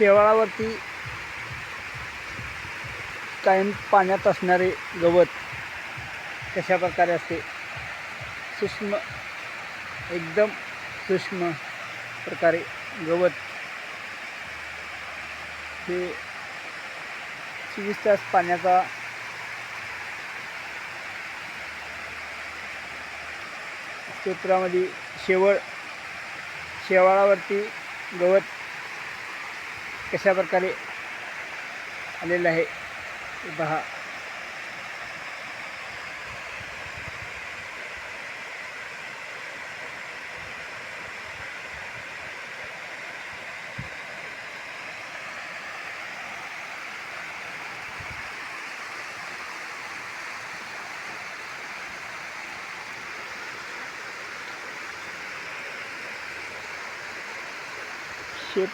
शेवाळावरती कायम पाण्यात असणारे गवत कशा प्रकारे असते? सूक्ष्म एकदम सूक्ष्म प्रकारे गवत हे चोवीस तास पाण्याचा क्षेत्रामध्ये शेवळ शेवाळावरती गवत कशा प्रकारे आलेलं आहे? पहा.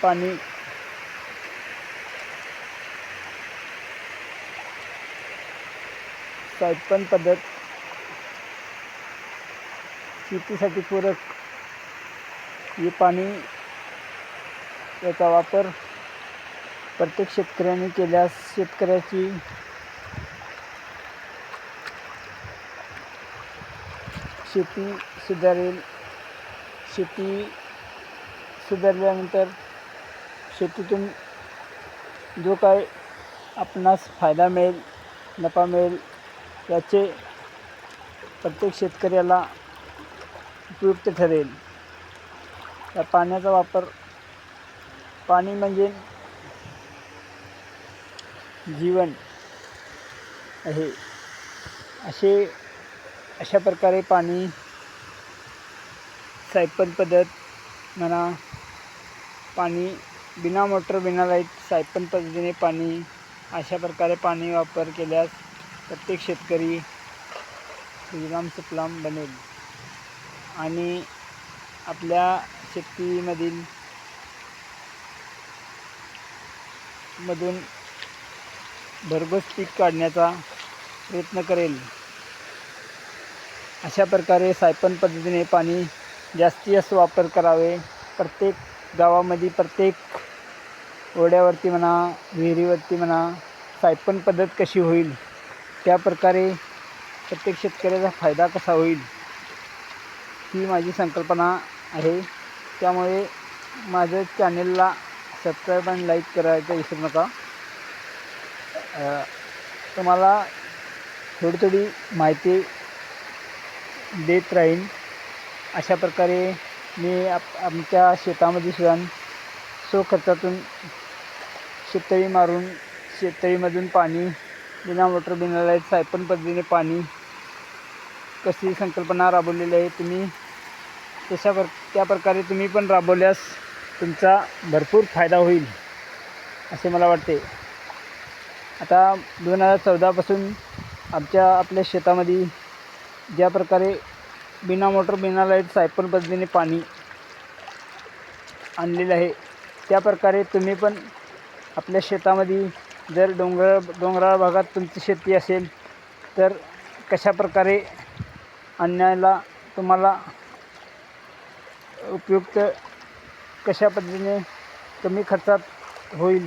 पाणी सायपन पद्धत. शेतीसाठी पूरक हे पाणी याचा वापर प्रत्येक शेतकऱ्याने केल्यास शेतकऱ्याची शेती सुधारेल. शेती सुधारल्यानंतर शेतीतून जो काय आपणास फायदा मिळेल नफा मिळेल याचे प्रत्येक शेतकऱ्याला उपयुक्त ठरेल. या पाण्याचा वापर पाणी म्हणजे जीवन आहे. असे अशा प्रकारे पाणी सायपन पद्धत म्हणा पाणी बिना मोटर बिना लाइट सायपन पद्धतीने पाणी अशा प्रकारे पाणी वापर केल्यास प्रत्येक शेतकरी श्रीराम सुफलाम बनेल. आणि आपल्या शेतीमधील मधून भरघोस पीक काढण्याचा प्रयत्न करेल. अशा प्रकारे सायपन पद्धतीने पाणी जास्तीत जास्त वापर करावे. प्रत्येक गावामध्ये प्रत्येक ओढ्यावरती म्हणा विहिरीवरती म्हणा सायपन पद्धत कशी होईल त्या प्रकारे प्रत्येक शेतकऱ्याचा फायदा कसा होईल ही माझी संकल्पना आहे. त्यामुळे माझ्या चॅनेलला सबस्क्राईब आणि लाईक करायचं विसरू नका. तुम्हाला थोडी थोडी माहिती देत राहीन. अशा प्रकारे मी आप आमच्या शेतामध्ये सुद्धा सो खर्चातून शेततळी मारून शेततळीमधून पाणी बिना मोटर बिना लाइट सायपन पद्धतीने पाणी कशी संकल्पना राबवलेली आहे तुम्ही तशा प्र त्या प्रकारे तुम्ही पण राबवल्यास तुमचा भरपूर फायदा होईल असे मला वाटते. आता दोन हजार चौदापासून आमच्या आपल्या शेतामध्ये ज्या प्रकारे बिना मोटर बिना लाइट सायपन पद्धतीने पाणी आणलेलं आहे त्या प्रकारे तुम्ही पण आपल्या शेतामध्ये जर डोंगर डोंगराळ भागात तुमची शेती असेल तर कशा प्रकारे आणण्याला तुम्हाला उपयुक्त कशा पद्धतीने कमी खर्चात होईल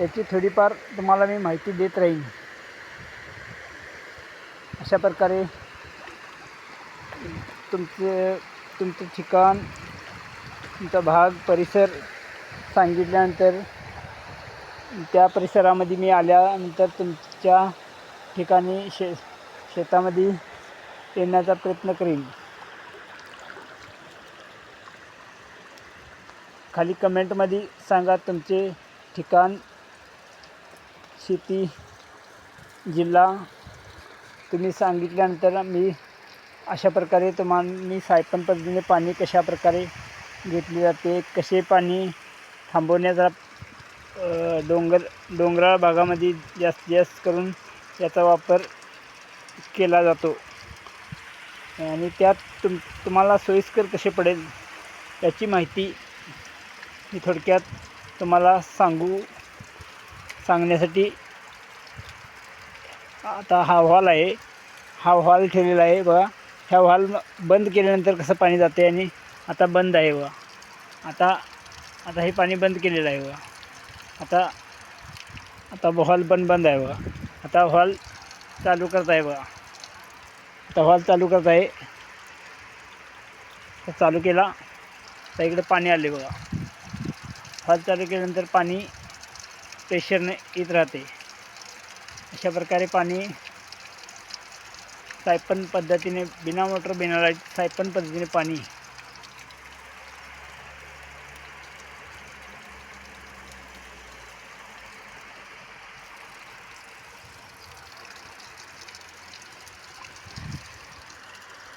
याची थोडीफार तुम्हाला मी माहिती देत राहीन. अशा प्रकारे तुमचे तुमचं ठिकाण तुमचा भाग परिसर सांगितल्यानंतर त्या परिसरामध्ये मी आल्यानंतर तुमच्या ठिकाणी शे शेतामध्ये येण्याचा प्रयत्न करीन. खाली कमेंटमध्ये सांगा तुमचे ठिकाण शेती जिल्हा. तुम्ही सांगितल्यानंतर मी अशा प्रकारे तुम्हाला मी सायपन पद्धतीने पाणी कशा प्रकारे घेतले जाते कसे पाणी थांबवण्याचा डोंगर डोंगराळ भागामध्ये जास्तीत जास्त करून याचा वापर केला जातो. आणि त्यात तुम तुम्हाला सोयीस्कर कसे पडेल याची माहिती मी थोडक्यात तुम्हाला सांगू सांगण्यासाठी आता हा हॉल आहे. हा हॉल ठेवलेला आहे बघा. ह्या हॉल बंद केल्यानंतर कसं पाणी जाते आणि आता बंद आहे बघा. आता आता हे पाणी बंद केलेलं आहे बघा. आता आता हॉल पण बंद आहे बघा. आता हॉल चालू करत आहे बघा. आता हॉल चालू करत आहे. चालू केला. तर इकडे पाणी आले बघा. हॉल चालू केल्यानंतर पाणी प्रेशरने येत राहते. अशा प्रकारे पाणी सायपन पद्धतीने बिना मोटर बिना लाइट सायपन पद्धतीने पाणी